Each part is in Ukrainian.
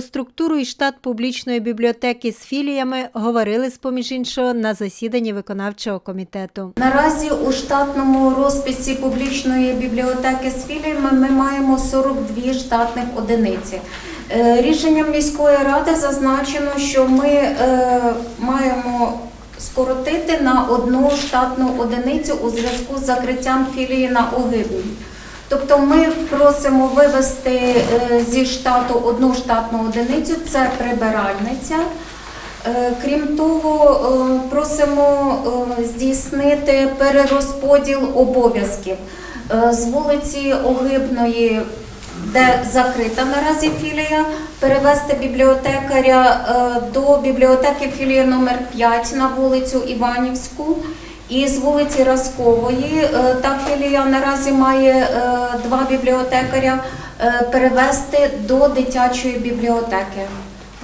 Структуру і штат публічної бібліотеки з філіями говорили з поміж іншого на засіданні виконавчого комітету. Наразі у штатному розписі публічної бібліотеки з філіями ми маємо 42 штатних одиниці. Е, Рішенням міської ради зазначено, що ми е, маємо скоротити на одну штатну одиницю у зв'язку з закриттям філії на Огибній. Тобто ми просимо вивести е, зі штату одну штатну одиницю, це прибиральниця. Е, Крім того, е, просимо здійснити перерозподіл обов'язків з вулиці Огибної, де закрита наразі філія, перевести бібліотекаря до бібліотеки філії номер 5 на вулицю Іванівську. І з вулиці Разкової е, та філія наразі має е, два бібліотекаря е, перевести до дитячої бібліотеки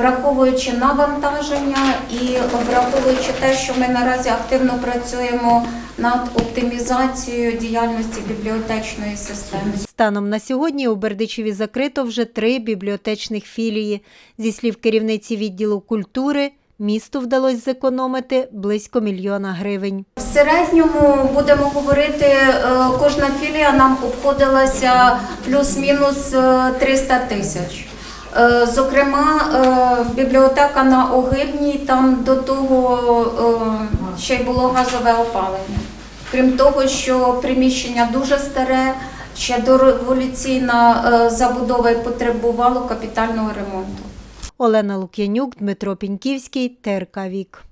враховуючи навантаження і враховуючи те, що ми наразі активно працюємо над оптимізацією діяльності бібліотечної системи. Станом на сьогодні у Бердичеві закрито вже три бібліотечних філії. Зі слів керівниці відділу культури, місту вдалося зекономити близько мільйона гривень. В середньому будемо говорити, е, кожна філія нам обходилася плюс-мінус е, 300 тисяч. Е, Зокрема, е, бібліотека на Огибній, там до того е, ще й було газове опалення. Крім того, що приміщення дуже старе, ще дореволюційна е, забудова і потребувало капітального ремонту. Олена Лук'янюк, Дмитро Піньківський, ТРК Вік.